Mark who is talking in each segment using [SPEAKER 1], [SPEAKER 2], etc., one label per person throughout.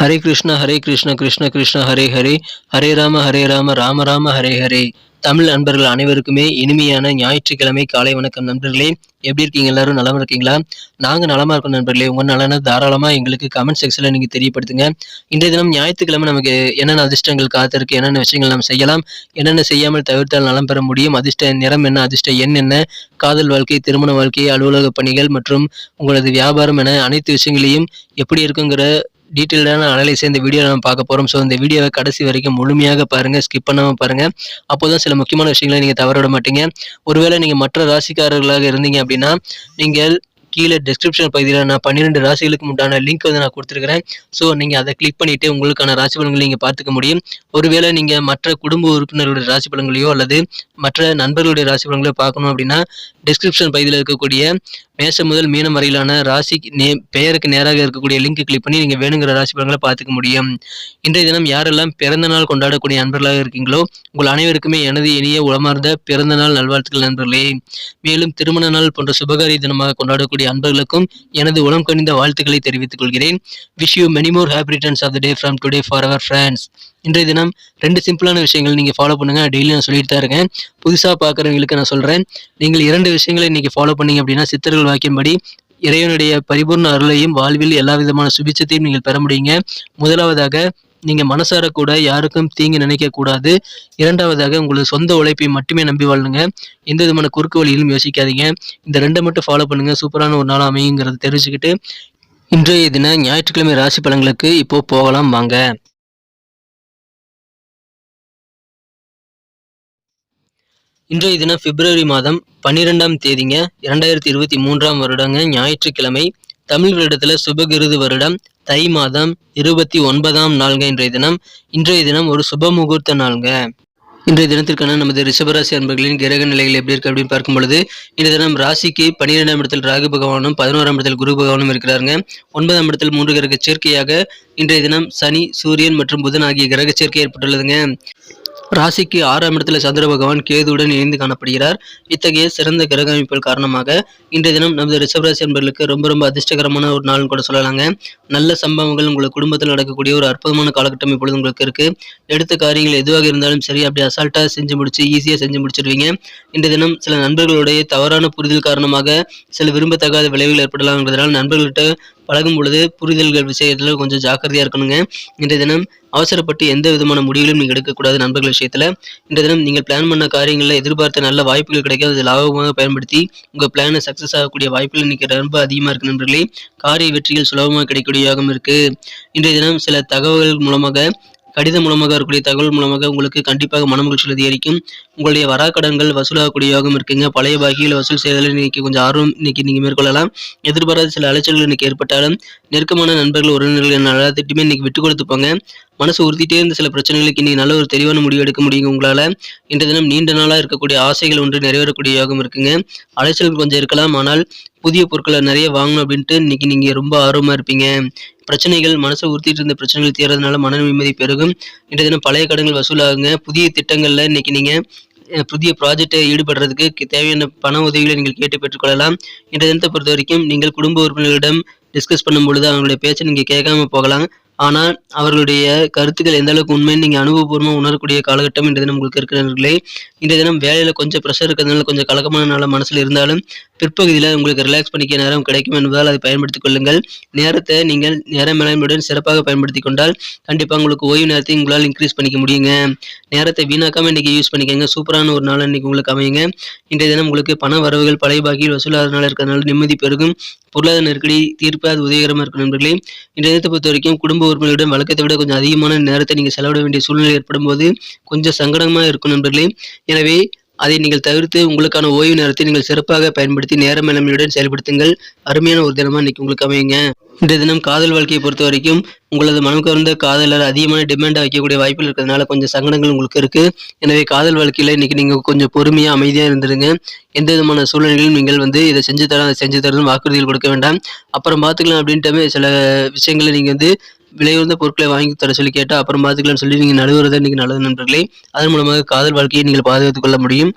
[SPEAKER 1] ஹரே கிருஷ்ண ஹரே கிருஷ்ண கிருஷ்ண கிருஷ்ண ஹரே ஹரே. ஹரே ராம ஹரே ராம ராம ராம ஹரே ஹரே. தமிழ் நண்பர்கள் அனைவருக்குமே இனிமையான ஞாயிற்றுக்கிழமை காலை வணக்கம் நண்பர்களே. எப்படி இருக்கீங்க எல்லாரும்? நலமா இருக்கீங்களா? நாங்க நலமா இருக்கோம் நண்பர்களே. உங்க நலனை தாராளமா எங்களுக்கு கமெண்ட் செக்ஷன்ல நீங்க தெரியப்படுத்துங்க. இன்றைய தினம் ஞாயிற்றுக்கிழமை நமக்கு என்னென்ன அதிர்ஷ்டங்கள் காத்திருக்கு என்னென்ன விஷயங்கள் நாம் செய்யலாம் என்னென்ன செய்யாமல் தவிர்த்தால் நலம் பெற முடியும் அதிர்ஷ்ட நிறம் என்ன அதிர்ஷ்ட எண் என்ன காதல் வாழ்க்கை திருமண வாழ்க்கை அலுவலக பணிகள் மற்றும் உங்களது வியாபாரம் என அனைத்து விஷயங்களையும் எப்படி இருக்குங்கிற டீட்டெயில்டான அனலைஸ் இந்த வீடியோ நம்ம பார்க்க போகிறோம் ஸோ இந்த வீடியோவை கடைசி வரைக்கும் முழுமையாக பாருங்கள் ஸ்கிப் பண்ணாமல் பாருங்கள் அப்போ தான் சில முக்கியமான விஷயங்களை நீங்கள் தவற விட மாட்டீங்க. ஒருவேளை நீங்கள் மற்ற ராசிக்காரர்களாக இருந்தீங்க அப்படின்னா நீங்கள் கீழே டிஸ்கிரிப்ஷன் பகுதியில் நான் பன்னிரெண்டு ராசிகளுக்கு உண்டான லிங்க் வந்து நான் கொடுத்துருக்கிறேன். ஸோ நீங்கள் அதை கிளிக் பண்ணிவிட்டு உங்களுக்கான ராசி பலன்களை நீங்கள் பார்த்துக்க முடியும். ஒருவேளை நீங்கள் மற்ற குடும்ப உறுப்பினர்களுடைய ராசி பலன்களையோ அல்லது மற்ற நண்பர்களுடைய ராசி பலன்களையோ பார்க்கணும் அப்படின்னா டிஸ்கிரிப்ஷன் பகுதியில் இருக்கக்கூடிய மேசம் முதல் மீனம் வரையிலான ராசி நே பெயருக்கு நேராக இருக்கக்கூடிய லிங்க் கிளிக் பண்ணி நீங்கள் வேணுங்கிற ராசி பலன்களை பார்த்துக்க முடியும். இன்றைய தினம் யாரெல்லாம் பிறந்த நாள் கொண்டாடக்கூடிய நண்பர்களாக இருக்கீங்களோ உங்கள் அனைவருக்குமே எனது இனிய உளமார்ந்த பிறந்த நாள் நல்வாழ்த்துக்கள் நண்பர்களே. மேலும் திருமண நாள் போன்ற சுபகாரிய தினமாக கொண்டாடக்கூடிய அன்பர்களுக்கும் எனது உளம் கணிந்த வாழ்த்துக்களை தெரிவித்துக் கொள்கிறேன். Wish you many more happy returns of the day from today for our friends இன்றைய தினம் ரெண்டு சிம்பிளான விஷயங்கள் நீங்கள் ஃபாலோ பண்ணுங்க. டெய்லி நான் சொல்லிட்டு தான் இருக்கேன். புதுசாக பார்க்குறவங்களுக்கு நான் சொல்கிறேன் நீங்கள் இரண்டு விஷயங்களை இன்னைக்கு ஃபாலோ பண்ணீங்க அப்படின்னா சித்தர்கள் வாக்கியம்படி இறைவனுடைய பரிபூர்ண அருளையும் வாழ்வில் எல்லா விதமான சுபிச்சத்தையும் நீங்கள் பெற முடியுங்க. முதலாவதாக நீங்க மனசார கூட யாருக்கும் தீங்கு நினைக்க கூடாது இரண்டாவதாக உங்களது சொந்த உழைப்பை மட்டுமே நம்பி வாழுங்க. எந்த விதமான குறுக்கு வழியிலும் யோசிக்காதீங்க. இந்த ரெண்டை மட்டும் ஃபாலோ பண்ணுங்க. சூப்பரான ஒரு நாள் அமையுங்கிறத தெரிஞ்சுக்கிட்டு இன்றைய தின ஞாயிற்றுக்கிழமை ராசி பலன்களுக்கு இப்போ போகலாம். வாங்க. இன்றைய தினம் பிப்ரவரி மாதம் பன்னிரெண்டாம் தேதிங்க இரண்டாயிரத்தி இருபத்தி மூன்றாம் வருடங்க ஞாயிற்றுக்கிழமை தமிழ் வருடத்துல சுபகிருது வருடம் தை மாதம் இருபத்தி ஒன்பதாம் நாள்ங்க இன்றைய தினம். இன்றைய தினம் ஒரு சுப முகூர்த்த நாள்ங்க. இன்றைய தினத்திற்கான நமது ரிஷபராசி அன்பர்களின் கிரக நிலைகள் எப்படி இருக்கு அப்படின்னு பார்க்கும் பொழுது இன்றைய தினம் ராசிக்கு பன்னிரெண்டாம் இடத்தில் ராகு பகவானும் பதினோராம் இடத்தில் குரு பகவானும் இருக்கிறாருங்க. ஒன்பதாம் இடத்தில் மூன்று கிரக சேர்க்கையாக இன்றைய தினம் சனி சூரியன் மற்றும் புதன் ஆகிய கிரக சேர்க்கை ஏற்பட்டுள்ளதுங்க. ராசிக்கு ஆறாம் இடத்துல சந்திர பகவான் கேதுவுடன் இணைந்து காணப்படுகிறார். இத்தகைய சிறந்த கிரக அமைப்புகள் காரணமாக இன்றைய தினம் நமது ரிஷபராசி என்பர்களுக்கு ரொம்ப ரொம்ப அதிர்ஷ்டகரமான ஒரு நாள்னு கூட சொல்லலாங்க. நல்ல சம்பவங்கள் உங்கள் குடும்பத்தில் நடக்கக்கூடிய ஒரு அற்புதமான காலகட்டம் இப்பொழுது உங்களுக்கு இருக்கு. எடுத்த காரியங்கள் எதுவாக இருந்தாலும் சரி அப்படி அசால்ட்டா செஞ்சு முடிச்சு ஈஸியா செஞ்சு முடிச்சிருவீங்க. இன்றைய தினம் சில நண்பர்களுடைய தவறான புரிதல் காரணமாக சில விரும்பத்தகாத விளைவுகள் ஏற்படலாம்ன்றதுனால நண்பர்கள்ட்ட பழகும் பொழுது புரிதல்கள் விஷயத்தில் கொஞ்சம் ஜாக்கிரதையா இருக்கணுங்க. இன்றைய தினம் அவசரப்பட்டு எந்த விதமான முடிவுகளும் நீங்கள் எடுக்கக்கூடாது நண்பர்கள். விஷயத்தில் இந்த தினம் நீங்கள் பிளான் பண்ண காரியங்களில் எதிர்பார்த்த நல்ல வாய்ப்புகள் கிடைக்கும் அதை லாபமாக பயன்படுத்தி உங்கள் பிளானை சக்ஸஸ் ஆகக்கூடிய வாய்ப்புகள் இன்றைக்கி ரொம்ப அதிகமாக இருக்கு நண்பர்களே. காரிய வெற்றிகள் சுலபமாக கிடைக்கக்கூடிய யோகம் இருக்கு. இன்றைய தினம் சில தகவல்கள் மூலமாக கடிதம் மூலமாக இருக்கக்கூடிய தகவல் மூலமாக உங்களுக்கு கண்டிப்பாக மனமகிழ்ச்சி அதிகரிக்கும் உங்களுடைய வராக்கடன்கள் வசூலாகக்கூடிய யோகம் இருக்குங்க. பழைய பாக்கியில் வசூல் செய்வதில் இன்னைக்கு கொஞ்சம் ஆர்வம் இன்னைக்கு நீங்கள் மேற்கொள்ளலாம். எதிர்பாராத சில அலைச்சல்கள் இன்னைக்கு ஏற்பட்டாலும் நெருக்கமான நண்பர்கள் உறவினர்கள் என்ன எல்லாத்திட்டுமே இன்னைக்கு விட்டு கொடுத்துப்பாங்க. மனசு உறுத்திட்டே இருந்த சில பிரச்சனைகளுக்கு இன்னைக்கு நல்ல ஒரு தெளிவான முடிவு எடுக்க முடியுங்க உங்களால். இன்றைய தினம் நீண்ட நாளாக இருக்கக்கூடிய ஆசைகள் ஒன்று நிறைவேறக்கூடிய யோகம் இருக்குங்க. அலைச்சல்கள் கொஞ்சம் இருக்கலாம். ஆனால் புதிய பொருட்களை நிறைய வாங்கணும் அப்படின்ட்டு இன்னைக்கு நீங்கள் ரொம்ப ஆர்வமாக இருப்பீங்க. பிரச்சனைகள் மனசை உறுத்திட்டு இருந்த பிரச்சனைகள் தீர்றதுனால மன நிம்மதி பெருகும். இன்றைய தினம் பழைய கடன்கள் வசூலாகுங்க. புதிய திட்டங்களில் இன்னைக்கு நீங்கள் புதிய ப்ராஜெக்டை ஈடுபடுறதுக்கு தேவையான பண உதவிகளை நீங்கள் கேட்டு பெற்றுக்கொள்ளலாம். இன்றைய தினத்தை பொறுத்த வரைக்கும் நீங்கள் குடும்ப உறுப்பினர்களிடம் டிஸ்கஸ் பண்ணும் பொழுது அவங்களுடைய பேச்சை நீங்கள் கேட்காம போகலாம். ஆனால் அவர்களுடைய கருத்துக்கள் எந்த அளவுக்கு உண்மைன்னு நீங்கள் அனுபவபூர்வமாக உணரக்கூடிய காலகட்டம் இன்றைய தினம் உங்களுக்கு இருக்கிறவர்களே இன்றைய தினம் வேலையில் கொஞ்சம் ப்ரெஷர் இருக்கிறதுனால கொஞ்சம் கலக்கமான நாள மனசில் இருந்தாலும் பிற்பகுதியில் உங்களுக்கு ரிலாக்ஸ் பண்ணிக்க நேரம் கிடைக்கும் என்பதால் அதை பயன்படுத்திக் கொள்ளுங்கள். நேரத்தை நீங்கள் நேர மேலாண்மையுடன் சிறப்பாக பயன்படுத்தி கொண்டால் கண்டிப்பாக உங்களுக்கு ஓய்வு நேரத்தை உங்களால் இன்க்ரீஸ் பண்ணிக்க முடியுங்க. நேரத்தை வீணாக்காமல் இன்றைக்கி யூஸ் பண்ணிக்கோங்க. சூப்பரான ஒரு நாள் இன்றைக்கி உங்களுக்கு அமையுங்க. இன்றைய தினம் உங்களுக்கு பண வரவுகள் பழைய பாக்கியில் வசூலாதனால இருக்கிறதுனால நிம்மதி பெருகும். பொருளாதார நெருக்கடி தீர்ப்பு அது உதவிகரமாக இருக்கும் நண்பர்களே. இன்றைய நேரத்தை பொறுத்த வரைக்கும் குடும்ப உறுப்பினர்களுடன் வழக்கத்தை விட கொஞ்சம் அதிகமான நேரத்தை நீங்கள் செலவிட வேண்டிய சூழ்நிலை ஏற்படும் போது கொஞ்சம் சங்கடமாக இருக்கும் நண்பர்களே. எனவே அதை நீங்கள் தவிர்த்து உங்களுக்கான ஓய்வு நேரத்தை நீங்கள் சிறப்பாக பயன்படுத்தி நேர மேலாண்மையுடன் செயல்படுத்துங்கள். அருமையான ஒரு தினமாக இன்னைக்கு உங்களுக்கு அமையுங்க. இந்த தினம் காதல் வாழ்க்கையை பொறுத்த வரைக்கும் உங்களது மனம் கவர்ந்த காதலர் அதிகமான டிமாண்டாக வைக்கக்கூடிய வாய்ப்புகள் இருக்கிறதுனால கொஞ்சம் சங்கடங்கள் உங்களுக்கு இருக்கு. எனவே காதல் வாழ்க்கையில் இன்னைக்கு நீங்கள் கொஞ்சம் பொறுமையாக அமைதியாக இருந்துருங்க. எந்த விதமான சூழ்நிலையிலும் நீங்கள் வந்து இதை செஞ்சு தரேன் அதை செஞ்சு தரணும் வாக்குறுதிகள் கொடுக்க வேண்டாம். அப்புறம் பார்த்துக்கலாம் அப்படின்ட்டு சில விஷயங்களை நீங்கள் வந்து விலை உயர்ந்த பொருட்களை வாங்கி தர சொல்லி கேட்டால் அப்புறம் பார்த்துக்கலாம்னு சொல்லி நீங்கள் நடுவுறதை இன்னைக்கு நல்லது நண்பர்களே. அதன் மூலமாக காதல் வாழ்க்கையை நீங்கள் பாதுகாத்துக் கொள்ள முடியும்.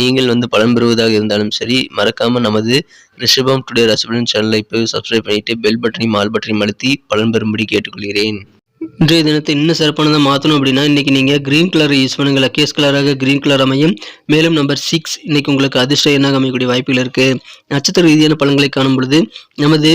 [SPEAKER 1] நீங்கள் வந்து பலன் பெறுவதாக இருந்தாலும் சரி மறக்காமல் நமது ரிஷபம் டுடே ரசபலன் சேனலை இப்போ சப்ஸ்கிரைப் பண்ணிட்டு பெல் பட்டனையும் ஆல் பட்டனையும் அழுத்தி பலன் பெறும்படி கேட்டுக்கொள்கிறேன். இன்றைய தினத்தை இன்னும் சிறப்பானதாக மாற்றணும் அப்படின்னா இன்றைக்கி நீங்கள் க்ரீன் கலர் யூஸ் பண்ணுங்கள் லக்கேஸ் கலராக க்ரீன் கலர் அமையும். மேலும் நம்பர் சிக்ஸ் இன்றைக்கி உங்களுக்கு அதிர்ஷ்ட எண்ணாக அமையக்கூடிய வாய்ப்புகள் இருக்குது நட்சத்திர ரீதியான பலன்களை காணும் பொழுது நமது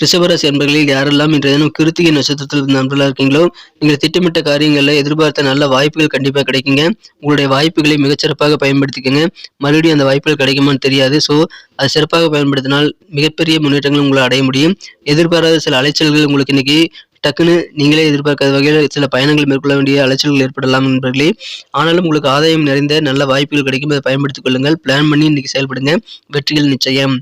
[SPEAKER 1] ரிஷபராசி என்பர்களில் யாரெல்லாம் இன்றைய தினம் கிருத்திகை நட்சத்திரத்தில் நண்பர்களாக இருக்கீங்களோ நீங்கள் திட்டமிட்ட காரியங்களில் எதிர்பார்த்த நல்ல வாய்ப்புகள் கண்டிப்பாக கிடைக்குங்க. உங்களுடைய வாய்ப்புகளை மிகச்சிறப்பாக பயன்படுத்திக்கங்க. மறுபடியும் அந்த வாய்ப்புகள் கிடைக்குமான்னு தெரியாது. ஸோ அது சிறப்பாக பயன்படுத்தினால் மிகப்பெரிய முன்னேற்றங்கள் உங்களை அடைய முடியும். எதிர்பாராத சில அலைச்சல்கள் உங்களுக்கு இன்னைக்கு டக்குன்னு நீங்களே எதிர்பார்க்காத வகையில் சில பயணங்கள் மேற்கொள்ள வேண்டிய அலைச்சல்கள் ஏற்படலாம் என்பர்களே ஆனாலும் உங்களுக்கு ஆதாயம் நிறைந்த நல்ல வாய்ப்புகள் கிடைக்கும். அதை பயன்படுத்திக் கொள்ளுங்கள். பிளான் பண்ணி இன்னைக்கு செயல்படுங்க. வெற்றிகள் நிச்சயம்.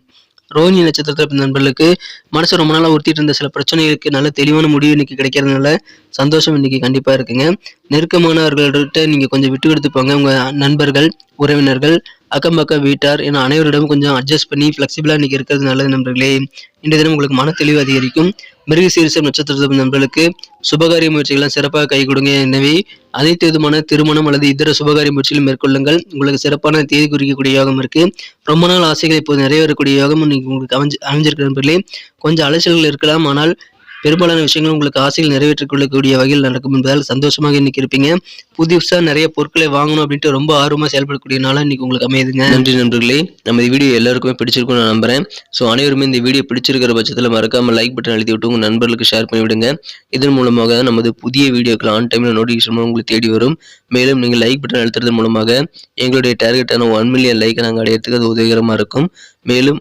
[SPEAKER 1] ரோஹிணி நட்சத்திரத்தில் நண்பர்களுக்கு மனசு ரொம்ப நாளாக உறுத்திட்டு இருந்த சில பிரச்சனைகளுக்கு நல்ல தெளிவான முடிவு இன்னைக்கு கிடைக்கிறதுனால சந்தோஷம் இன்னைக்கு கண்டிப்பாக இருக்குங்க. நெருக்கமானவர்கள்ட்ட நீங்கள் கொஞ்சம் விட்டு கொடுத்து போங்க உங்கள் நண்பர்கள் உறவினர்கள் அக்கம் பக்கம் வீட்டார் என அனைவரிடமும் கொஞ்சம் அட்ஜஸ்ட் பண்ணி ஃப்ளெக்சிபிளாக இன்னைக்கு இருக்கிறது நல்லது நண்பர்களே. இன்றைய தினம் உங்களுக்கு மன தெளிவு அதிகரிக்கும். மிருக சீரிசம் நட்சத்திரத்தில் நண்பர்களுக்கு சுபகாரிய முயற்சிகள்லாம் சிறப்பாக கை கொடுங்க. எனவே அனைத்து விதமான திருமணம் அல்லது இதர சுபகாரிய முயற்சிகள் மேற்கொள்ளுங்கள். உங்களுக்கு சிறப்பான தேதி குறிக்கக்கூடிய யோகம் இருக்கு. ரொம்ப நாள் ஆசைகள் இப்போது நிறைவேறக்கூடிய யோகம் இன்னைக்கு உங்களுக்கு அமைஞ்சு அமைஞ்சிருக்க நண்பர்களே. கொஞ்சம் அலைச்சல்கள் இருக்கலாம். ஆனால் பெரும்பாலான விஷயங்கள் உங்களுக்கு ஆசைகள் நிறைவேற்றிக் கொள்ளக்கூடிய வகையில் நடக்கும் என்பதால் சந்தோஷமாக இன்னைக்கு இருப்பீங்க. புதுசா நிறைய பொருட்களை வாங்கணும் அப்படின்ட்டு ரொம்ப ஆர்வமா செயல்படக்கூடிய நாளா இன்னைக்கு உங்களுக்கு அமையுதுங்க. நன்றி நண்பர்களே. நம்ம இந்த வீடியோ எல்லாருக்குமே பிடிச்சிருக்கும் நான் நம்புறேன். ஸோ அனைவருமே இந்த வீடியோ பிடிச்சிருக்கிற பட்சத்தில் மறக்காம லைக் பட்டன் அழுத்தி விட்டு உங்க நண்பர்களுக்கு ஷேர் பண்ணி விடுங்க இதன் மூலமாக நமது புதிய வீடியோக்கள் ஆன் டைம்ல நோட்டிஃபிகேஷன் உங்களுக்கு தேடி வரும். மேலும் நீங்கள் லைக் பட்டன் அழுத்துறது மூலமாக எங்களுடைய டார்கெட்டான ஒன் மில்லியன் லைக்கை நாங்கள் அடையிறதுக்கு அது உதவிகரமாக இருக்கும். மேலும்